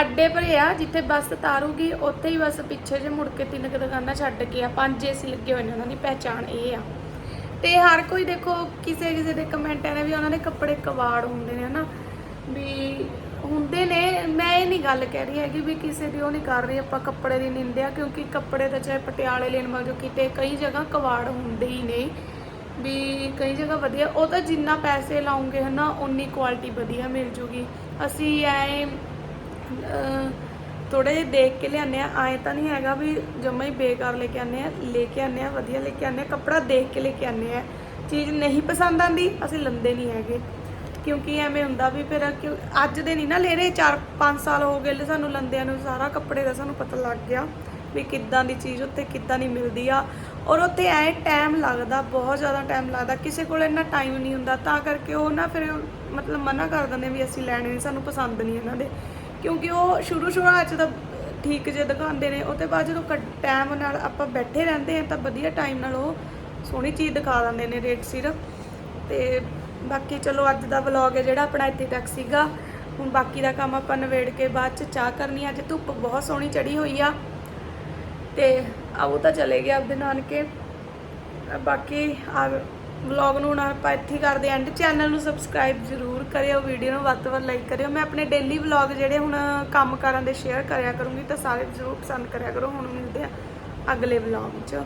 ਅੱਡੇ ਪਰ ਆ, ਜਿੱਥੇ ਬੱਸ ਤਾਰੂਗੀ, ਉੱਥੇ ਹੀ ਬਸ ਪਿੱਛੇ ਜੇ ਮੁੜ ਕੇ ਤਿੰਨ ਕੁ ਦੁਕਾਨਾਂ ਛੱਡ ਕੇ ਆ, ਪੰਜ ਏਸੀ ਲੱਗੇ ਹੋਏ ਨੇ ਉਹਨਾਂ ਦੀ, ਪਹਿਚਾਣ ਇਹ ਆ। ਤੇ ਹਰ ਕੋਈ ਦੇਖੋ, ਕਿਸੇ ਕਿਸੇ ਦੇ ਕਮੈਂਟ ਨੇ ਵੀ ਉਹਨਾਂ ਦੇ ਕੱਪੜੇ ਕਵਾੜ ਹੁੰਦੇ ਨੇ, ਹਨਾ? ਵੀ ਹੁੰਦੇ ਨੇ, ਮੈਂ ਇਹ ਨਹੀਂ ਗੱਲ ਕਹਿ ਰਹੀ ਹੈਗੀ ਵੀ ਕਿਸੇ ਦੀ ਉਹ ਨਹੀਂ ਕਰ ਰਹੀ, ਆਪਾਂ ਕੱਪੜੇ ਦੀ ਨਿੰਦਿਆ ਕਿਉਂਕਿ ਕੱਪੜੇ ਤਾਂ ਚਾਹੇ ਪਟਿਆਲੇ ਲੈਣ ਮਗਜੋ ਕਿਤੇ ਕਈ ਜਗ੍ਹਾ ਕਵਾੜ ਹੁੰਦੇ ਹੀ ਨੇ। ਵੀ ਕਈ ਜਗ੍ਹਾ ਵਧੀਆ, ਉਹ ਤਾਂ ਜਿੰਨਾ ਪੈਸੇ ਲਾਉਂਗੇ, ਹਨਾ ਉਨੀ ਕੁਆਲਿਟੀ ਵਧੀਆ ਮਿਲ ਜੂਗੀ। ਅਸੀਂ ਐ ਥੋੜੇ ਜਿਹਾ ਦੇਖ ਕੇ ਲਿਆਨੇ ਆ ਐ ਤਾਂ ਨਹੀਂ ਹੈਗਾ ਵੀ ਜਮਾ ਹੀ ਬੇਕਾਰ ਲੈ ਕੇ ਆਨੇ ਆ ਲੈ ਕੇ ਆਨੇ ਆ ਵਧੀਆ ਲੈ ਕੇ ਆਨੇ ਆ ਕੱਪੜਾ ਦੇਖ ਕੇ ਲੈ ਕੇ ਆਨੇ ਆ ਚੀਜ਼ ਨਹੀਂ ਪਸੰਦ ਆਂਦੀ ਅਸੀਂ ਲੰਦੇ ਨਹੀਂ ਹੈਗੇ। ਕਿਉਂਕਿ ਐਵੇਂ ਹੁੰਦਾ ਵੀ ਫਿਰ ਕਿਉਂ- ਅੱਜ ਦੇ ਨਹੀਂ ਨਾ ਲੈ ਰਹੇ 4-5 ਸਾਲ ਹੋ ਗਏ ਲੈ ਸਾਨੂੰ ਲੰਦਿਆਂ ਨੂੰ, ਸਾਰਾ ਕੱਪੜੇ ਦਾ ਸਾਨੂੰ ਪਤਾ ਲੱਗ ਗਿਆ ਵੀ ਕਿੱਦਾਂ ਦੀ ਚੀਜ਼ ਉੱਥੇ ਕਿੱਦਾਂ ਦੀ ਮਿਲਦੀ ਆ। ਔਰ ਉੱਥੇ ਐ ਟਾਈਮ ਲੱਗਦਾ, ਬਹੁਤ ਜ਼ਿਆਦਾ ਟਾਈਮ ਲੱਗਦਾ, ਕਿਸੇ ਕੋਲ ਇੰਨਾ ਟਾਈਮ ਨਹੀਂ ਹੁੰਦਾ। ਤਾਂ ਕਰਕੇ ਉਹ ਨਾ ਫਿਰ ਮਤਲਬ ਮਨਾ ਕਰ ਦਿੰਦੇ ਵੀ ਅਸੀਂ ਲੈਣੇ ਨਹੀਂ ਸਾਨੂੰ ਪਸੰਦ ਨਹੀਂ ਇਹਨਾਂ ਦੇ। ਕਿਉਂਕਿ ਉਹ ਸ਼ੁਰੂ ਸ਼ੁਰੂਆਤ 'ਚ ਤਾਂ ਠੀਕ ਜੇ ਦਿਖਾਉਂਦੇ ਨੇ ਉਹਦੇ ਬਾਅਦ ਜਦੋਂ ਟਾਈਮ ਨਾਲ ਆਪਾਂ ਬੈਠੇ ਰਹਿੰਦੇ ਆ ਤਾਂ ਵਧੀਆ ਟਾਈਮ ਨਾਲ ਉਹ ਸੋਹਣੀ ਚੀਜ਼ ਦਿਖਾ ਦਿੰਦੇ ਨੇ ਰੇਟ ਸਿਰ। ਤੇ ਬਾਕੀ ਚਲੋ ਅੱਜ ਦਾ ਵਲੌਗ ਹੈ ਜਿਹੜਾ ਆਪਣਾ ਇੱਥੇ ਤੱਕ ਸੀਗਾ। ਹੁਣ ਬਾਕੀ ਦਾ ਕੰਮ ਆਪਾਂ ਨਵੇੜ ਕੇ ਬਾਅਦ ਚ ਚਾਹ ਕਰਨੀ ਅੱਜ ਧੁੱਪ ਬਹੁਤ ਸੋਹਣੀ ਚੜੀ ਹੋਈ ਆ। ਤੇ ਆਉ ਤਾਂ ਚਲੇ ਗਿਆ ਆਪਦੇ ਨਾਨਕੇ। ਬਾਕੀ ਆ ਵਲੌਗ ਨੂੰ ਹੁਣ ਆਪਾਂ ਇੱਥੇ ਕਰਦੇ ਐਂਡ ਚੈਨਲ ਨੂੰ ਸਬਸਕ੍ਰਾਈਬ ਜ਼ਰੂਰ ਕਰਿਓ ਵੀਡੀਓ ਨੂੰ ਵੱਧ ਤੋਂ ਵੱਧ ਲਾਈਕ ਕਰਿਓ। ਮੈਂ ਆਪਣੇ ਡੇਲੀ ਵਲੌਗ ਜਿਹੜੇ ਹੁਣ ਕੰਮ ਕਰਾਂ ਦੇ ਸ਼ੇਅਰ ਕਰਿਆ ਕਰੂੰਗੀ, ਤਾਂ ਸਾਰੇ ਜ਼ਰੂਰ ਪਸੰਦ ਕਰਿਆ ਕਰੋ। ਹੁਣ ਮਿਲਦੇ ਆ ਅਗਲੇ ਵਲੌਗ 'ਚ।